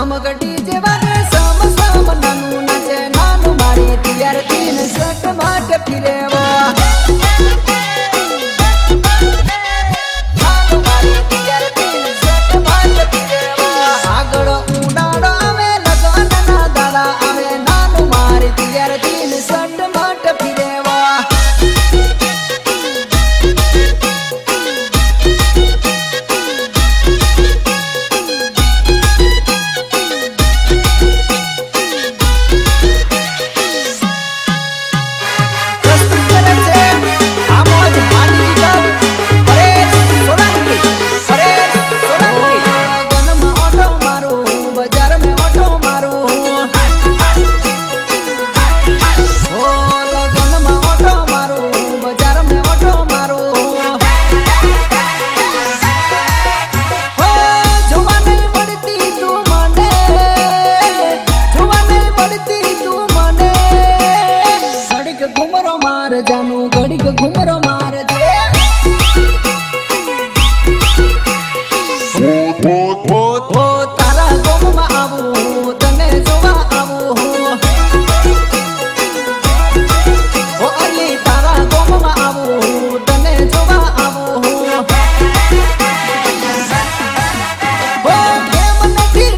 રમગઢી જેવા ઘુમરો મારજે. તારા ગોમમાં આવું, તને જોવા આવું. હું, અલી, તારા ગોમમાં આવું, તને જોવા આવું. હું, કેમ નથી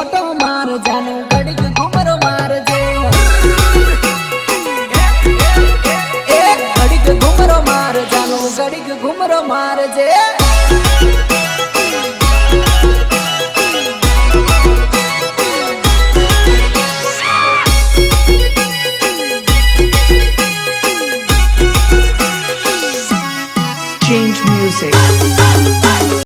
ઓટો ઘડીક ઘુમરો મારજે Change music.